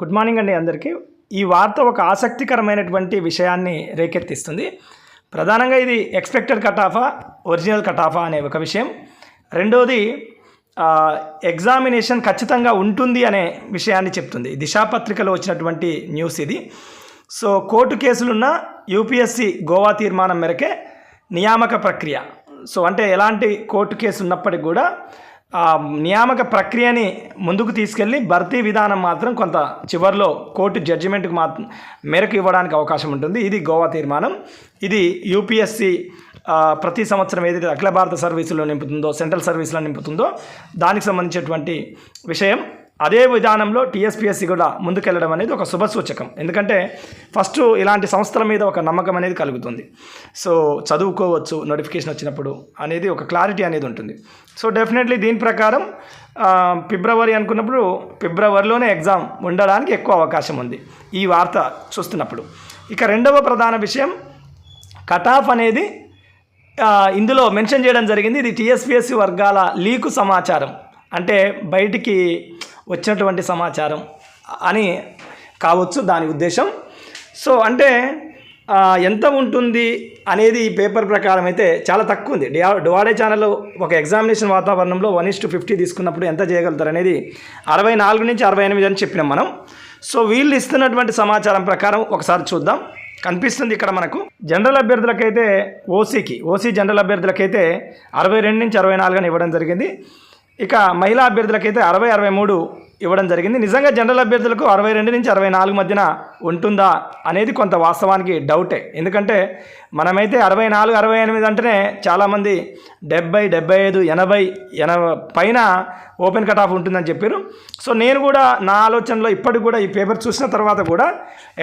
Good morning అండి అందరికీ. ఈ వార్త ఒక ఆసక్తికరమైనటువంటి విషయాన్ని రేకెత్తిస్తుంది. ప్రధానంగా ఇది ఎక్స్పెక్టెడ్ కట్ ఆఫా ఒరిజినల్ కట్ ఆఫా అనే ఒక విషయం. రెండోది ఎగ్జామినేషన్ ఖచ్చితంగా ఉంటుంది అనే విషయాన్ని చెప్తుంది. దిశాపత్రికలో వచ్చినటువంటి న్యూస్ ఇది. సో కోర్టు కేసులున్న యూపీఎస్సి గోవా తీర్మానం మేరకే నియామక ప్రక్రియ. సో అంటే ఎలాంటి కోర్టు కేసు ఉన్నప్పటికి కూడా నియామక ప్రక్రియని ముందుకు తీసుకెళ్ళి భర్తీ విధానం మాత్రం కొంత చివరిలో కోర్టు జడ్జిమెంట్కి మాత్రం మేరకు ఇవ్వడానికి అవకాశం ఉంటుంది. ఇది గోవా తీర్మానం. ఇది యూపీఎస్సి ప్రతి సంవత్సరం ఏదైతే అఖిల భారత సర్వీసులో నింపుతుందో సెంట్రల్ సర్వీసులో నింపుతుందో దానికి సంబంధించినటువంటి విషయం. అదే విధానంలో టీఎస్పీఎస్సీ కూడా ముందుకెళ్ళడం అనేది ఒక శుభ సూచకం. ఎందుకంటే ఫస్ట్ ఇలాంటి సంస్థల మీద ఒక నమ్మకం అనేది కలుగుతుంది. సో చదువుకోవచ్చు నోటిఫికేషన్ వచ్చినప్పుడు అనేది ఒక క్లారిటీ అనేది ఉంటుంది. సో డెఫినెట్లీ దీని ప్రకారం ఫిబ్రవరి అనుకున్నప్పుడు ఫిబ్రవరిలోనే ఎగ్జామ్ ఉండడానికి ఎక్కువ అవకాశం ఉంది. ఈ వార్త చూస్తున్నప్పుడు. ఇక రెండవ ప్రధాన విషయం కట్ ఆఫ్ అనేది ఇందులో మెన్షన్ చేయడం జరిగింది. ఇది టీఎస్పీఎస్సీ వర్గాల లీకు సమాచారం. అంటే బయటికి వచ్చినటువంటి సమాచారం అని కావచ్చు దాని ఉద్దేశం. సో అంటే ఎంత ఉంటుంది అనేది ఈ పేపర్ ప్రకారం అయితే చాలా తక్కువ ఉంది. డియా డువాడే ఛానల్లో ఒక ఎగ్జామినేషన్ వాతావరణంలో వన్ ఇస్ టు ఫిఫ్టీ తీసుకున్నప్పుడు ఎంత చేయగలుగుతారు అనేది అరవై నాలుగు నుంచి అరవై ఎనిమిది అని చెప్పినాం మనం. సో వీళ్ళు ఇస్తున్నటువంటి సమాచారం ప్రకారం ఒకసారి చూద్దాం. కనిపిస్తుంది ఇక్కడ మనకు. జనరల్ అభ్యర్థులకైతే ఓసీకి ఓసీ జనరల్ అభ్యర్థులకైతే అరవై రెండు నుంచి అరవై నాలుగు అని ఇవ్వడం జరిగింది. ఇక మహిళా అభ్యర్థులకైతే అరవై అరవై మూడు ఇవ్వడం జరిగింది. నిజంగా జనరల్ అభ్యర్థులకు అరవై రెండు నుంచి అరవై నాలుగు మధ్యన ఉంటుందా అనేది కొంత వాస్తవానికి డౌటే. ఎందుకంటే మనమైతే అరవై నాలుగు అరవై ఎనిమిది అంటేనే చాలామంది డెబ్బై డెబ్బై ఐదు ఎనభై ఎనభై పైన ఓపెన్ కట్ ఆఫ్ ఉంటుందని చెప్పారు. సో నేను కూడా నా ఆలోచనలో ఇప్పటికి కూడా ఈ పేపర్ చూసిన తర్వాత కూడా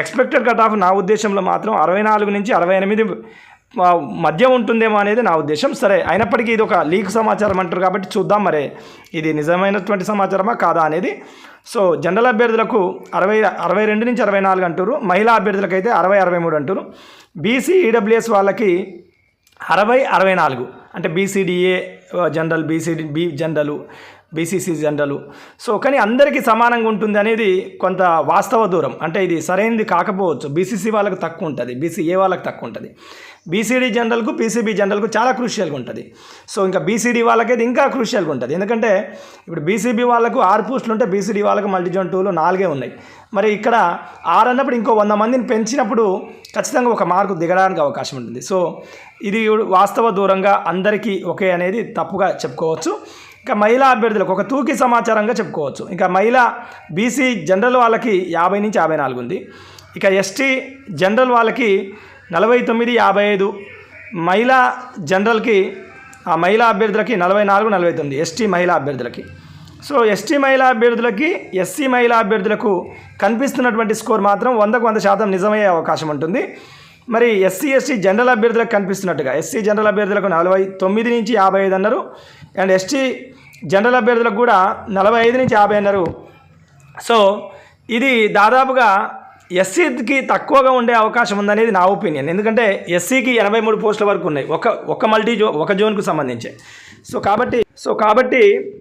ఎక్స్పెక్టెడ్ కట్ ఆఫ్ నా ఉద్దేశంలో మాత్రం అరవై నాలుగు నుంచి అరవై ఎనిమిది మధ్య ఉంటుందేమో అనేది నా ఉద్దేశం. సరే అయినప్పటికీ ఇది ఒక లీక్ సమాచారం అంటారు కాబట్టి చూద్దాం మరి. ఇది నిజమైనటువంటి సమాచారమా కాదా అనేది. సో జనరల్ అభ్యర్థులకు అరవై అరవై రెండు నుంచి అరవై నాలుగు అంటారు. మహిళా అభ్యర్థులకు అయితే అరవై అరవై మూడు అంటారు. బీసీ ఈడబ్ల్యూఎస్ వాళ్ళకి అరవై అరవై నాలుగు. అంటే BCDA general BCD B general BCC general. So కానీ అందరికీ సమానంగా ఉంటుంది అనేది కొంత వాస్తవ దూరం. అంటే ఇది సరైనది కాకపోవచ్చు. బీసీసీ వాళ్ళకు తక్కువ ఉంటుంది. బీసీఏ వాళ్ళకి తక్కువ ఉంటుంది. బీసీడీ జనరల్కు పీసీబీ జనరల్కు చాలా క్రూషియల్గా ఉంటుంది. సో ఇంకా బీసీడీ వాళ్ళకైతే ఇంకా క్రూషియల్గా ఉంటుంది. ఎందుకంటే ఇప్పుడు బీసీబీ వాళ్ళకు ఆరు పోస్టులు ఉంటే బీసీడీ వాళ్ళకు మల్టీజోన్ టూలో నాలుగే ఉన్నాయి. మరి ఇక్కడ ఆరు అన్నప్పుడు ఇంకో వంద మందిని పెంచినప్పుడు ఖచ్చితంగా ఒక మార్కు దిగడానికి అవకాశం ఉంటుంది. సో ఇది వాస్తవ దూరంగా అందరికీ ఒకే అనేది తప్పుగా చెప్పుకోవచ్చు. ఇంకా మహిళా అభ్యర్థులకు ఒక తూకి సమాచారంగా చెప్పుకోవచ్చు. ఇంకా మహిళా బీసీ జనరల్ వాళ్ళకి యాభై నుంచి యాభై నాలుగు ఉంది. ఇక ఎస్టీ జనరల్ వాళ్ళకి నలభై తొమ్మిది యాభై ఐదు. మహిళా జనరల్కి ఆ మహిళా అభ్యర్థులకి నలభై నాలుగు నలభై తొమ్మిది. ఎస్టీ మహిళా అభ్యర్థులకి. సో ఎస్టీ మహిళా అభ్యర్థులకి ఎస్సీ మహిళా అభ్యర్థులకు కనిపిస్తున్నటువంటి స్కోర్ మాత్రం వందకు వంద శాతం నిజమయ్యే అవకాశం ఉంటుంది. మరి ఎస్సీ ఎస్టీ జనరల్ అభ్యర్థులకు కనిపిస్తున్నట్టుగా ఎస్సీ జనరల్ అభ్యర్థులకు నలభై తొమ్మిది నుంచి యాభై ఐదు అన్నారు. అండ్ ఎస్టీ జనరల్ అభ్యర్థులకు కూడా నలభై ఐదు నుంచి యాభై అన్నారు. సో ఇది దాదాపుగా ఎస్సీకి తక్కువగా ఉండే అవకాశం ఉందనేది నా ఒపీనియన్. ఎందుకంటే ఎస్సీకి ఎనభై మూడు పోస్టుల వరకు ఉన్నాయి ఒక ఒక మల్టీ జో ఒక జోన్కు సంబంధించి. సో కాబట్టి సో కాబట్టి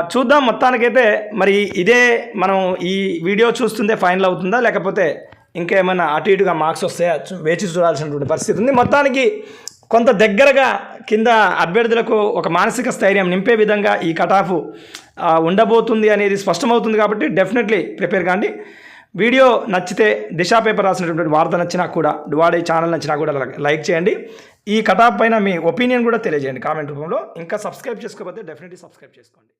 చూద్దాం మొత్తానికైతే మరి ఇదే మనం ఈ వీడియో చూస్తుందే ఫైనల్ అవుతుందా లేకపోతే ఇంకేమైనా అటు ఇటుగా మార్క్స్ వస్తాయా చూ- వేచి చూడాల్సినటువంటి పరిస్థితి ఉంది. మొత్తానికి కొంత దగ్గరగా కింద అభ్యర్థులకు ఒక మానసిక స్థైర్యం నింపే విధంగా ఈ కటాఫ్ ఉండబోతుంది అనేది స్పష్టమవుతుంది కాబట్టి డెఫినెట్లీ ప్రిపేర్ కాండి. వీడియో నచ్చితే దిశా పేపర్ రాసినటువంటి వార్త నచ్చినా కూడా డువాడే ఛానల్ నచ్చినా కూడా లైక్ చేయండి. ఈ కటాఫ్ పైన మీ ఒపీనియన్ కూడా తెలియజేయండి కామెంట్ రూపంలో. ఇంకా సబ్స్క్రైబ్ చేసుకోకపోతే డెఫినెట్లీ సబ్స్క్రైబ్ చేసుకోండి.